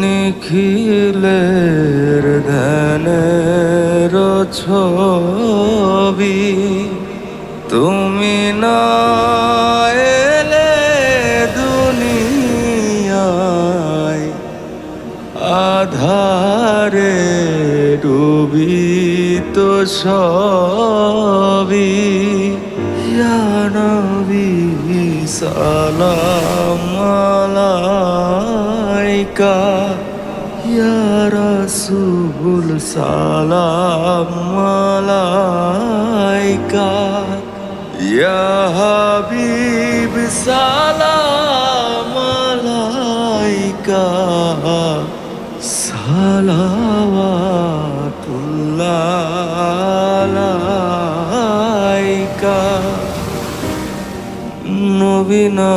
নিখিলের ধ্যানের ছবি। তুমি না এলে দুনিয়ায় আধারে ডুবিত সবই ইয়া নবী সালাম ইয়া রাসূল সালাম আলাইকা। ইয়া হাবিব সালাম আলাইকা। সালাওয়াতুল্লাহ নবীনা